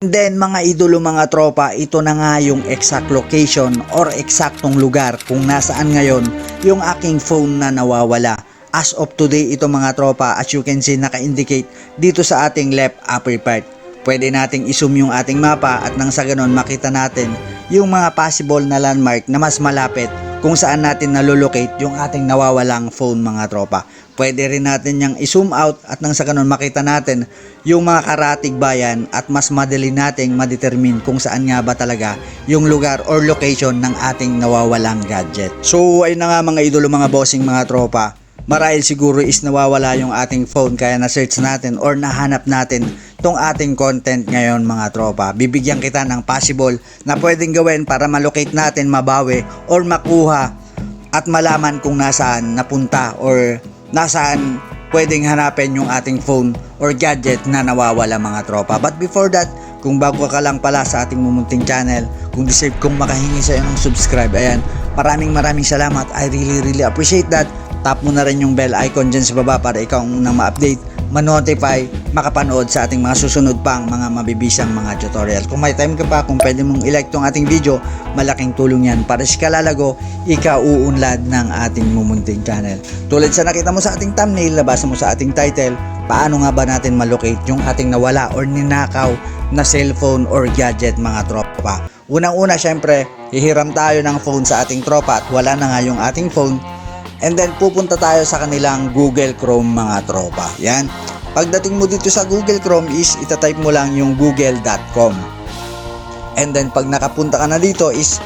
Then mga idolo mga tropa, ito na nga yung exact location or eksaktong lugar kung nasaan ngayon yung aking phone na nawawala. As of today ito mga tropa, as you can see naka-indicate dito sa ating left upper part. Pwede nating i-zoom yung ating mapa at nang sa ganon makita natin yung mga possible na landmark na mas malapit kung saan natin nalolocate yung ating nawawalang phone mga tropa. Pwede rin natin yung i-zoom out at nang sa ganun makita natin yung mga karatig bayan at mas madali nating madetermine kung saan nga ba talaga yung lugar or location ng ating nawawalang gadget. So ayun na nga mga idolo mga bossing mga tropa. Marahil siguro is nawawala yung ating phone kaya na-search natin or nahanap natin tong ating content ngayon mga tropa. Bibigyan kita ng possible na pwedeng gawin para malocate natin, mabawi or makuha at malaman kung nasaan napunta or nasaan pwedeng hanapin yung ating phone or gadget na nawawala mga tropa. But before that, kung bago ka lang pala sa ating mumunting channel, kung deserve kong makahingi sa iyo ng subscribe, ayan, maraming maraming salamat. I really really appreciate that. Tap mo na rin yung bell icon dyan sa baba para ikaw ang unang ma-update, ma-notify, makapanood sa ating mga susunod pang mga mabibisang mga tutorial. Kung may time ka pa, kung pwede mong i-like tong ating video, malaking tulong yan para si Kalalago, ikaw uunlad ng ating mumunting channel. Tulad sa nakita mo sa ating thumbnail, nabasa mo sa ating title, paano nga ba natin malocate yung ating nawala or ninakaw na cellphone or gadget mga tropa. Unang-una syempre, hihiram tayo ng phone sa ating tropa at wala na nga yung ating phone. And then pupunta tayo sa kanilang Google Chrome mga tropa. Yan. Pagdating mo dito sa Google Chrome is itatype mo lang yung google.com. And then pag nakapunta ka na dito is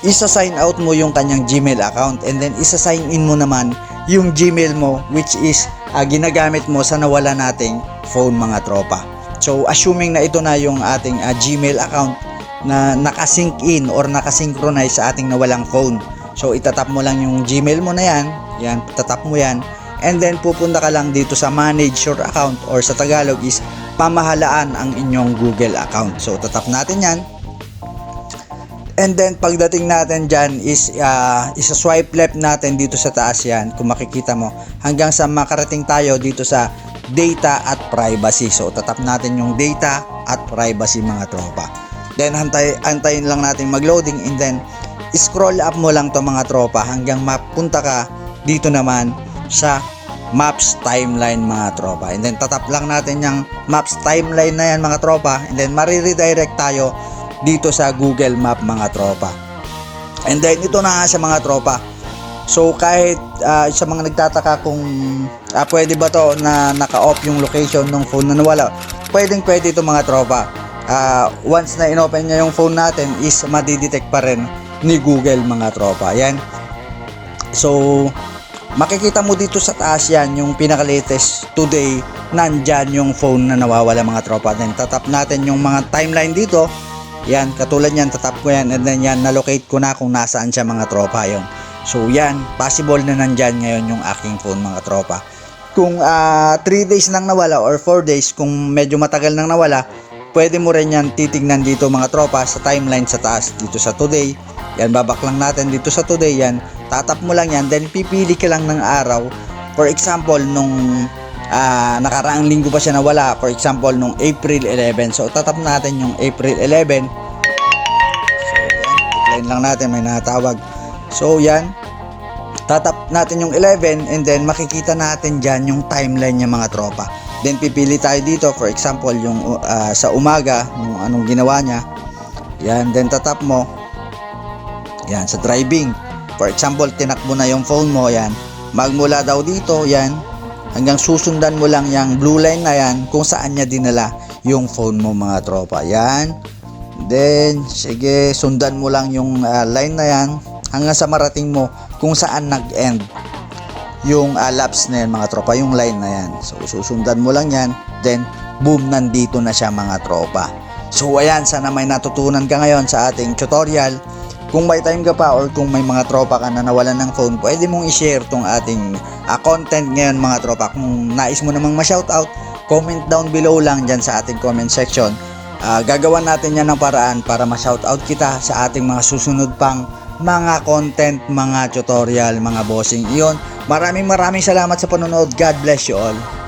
isa-sign out mo yung kanyang Gmail account and then isa-sign in mo naman yung Gmail mo which is ah, ginagamit mo sa nawala nating phone mga tropa. So assuming na ito na yung ating ah, Gmail account na nakasync in or nakasynchronize sa ating nawalang phone. So itatap mo lang yung Gmail mo na yan, yan, tatap mo yan, and then pupunta ka lang dito sa manage your account or sa Tagalog is pamahalaan ang inyong Google account. So tatap natin yan, And then pagdating natin dyan is uh, isa swipe left natin dito sa taas yan kung makikita mo hanggang sa makarating tayo dito sa data at privacy. So tatap natin yung data at privacy mga tropa. Then antay, antayin lang natin mag-loading and then scroll up mo lang to mga tropa hanggang mapunta ka dito naman sa maps timeline mga tropa. And then tatap lang natin yung maps timeline na yan mga tropa and then mariredirect tayo dito sa Google Map mga tropa. And then ito na nga sa mga tropa. So kahit ah, sa mga nagtataka kung ah, pwede ba to na naka-off yung location ng phone na nawala, pwedeng pwede ito mga tropa. Ah, once na inopen niya yung phone natin is madidetect pa rin ni Google mga tropa. Yan. So makikita mo dito sa taas yan yung pinaka-latest today nandyan yung phone na nawawala mga tropa. Then tatap natin yung mga timeline dito yan, katulad yan, tatap ko yan and then yan, nalocate ko na kung nasaan siya mga tropa yon. So yan, possible na nandyan ngayon yung aking phone mga tropa. Kung 3 days nang nawala or 4 days, kung medyo matagal nang nawala, pwede mo rin yan titignan dito mga tropa sa timeline sa taas, dito sa today. Yan, babak lang natin dito sa today yan. Tatap mo lang yan, then pipili ka lang ng araw. For example, nung ah nakaraang linggo pa siya nawala. For example nung April 11 so tatap natin yung April 11 so yan line lang natin may natawag. So yan tatap natin yung 11 and then makikita natin dyan yung timeline niya mga tropa. Then pipili tayo dito for example yung ah, sa umaga yung anong ginawa niya. Yan then tatap mo yan sa driving for example tinakbo na yung phone mo yan magmula daw dito yan hanggang susundan mo lang yung blue line na yan kung saan niya dinala yung phone mo mga tropa. Yan. Then, sige, sundan mo lang yung ah, line na yan hanggang sa marating mo kung saan nag-end yung uh, laps na yan mga tropa, yung line na yan. So, susundan mo lang yan. Then, boom, nandito na siya mga tropa. So, ayan, sana may natutunan ka ngayon sa ating tutorial. Kung may time ka pa or kung may mga tropa ka na nawalan ng phone, pwede mong i-share tong ating ah, content ngayon mga tropa. Kung nais mo namang ma-shoutout, comment down below lang dyan sa ating comment section. Ah, gagawan natin yan ng paraan para ma-shoutout kita sa ating mga susunod pang mga content, mga tutorial, mga bossing. Iyon, maraming maraming salamat sa panonood. God bless you all.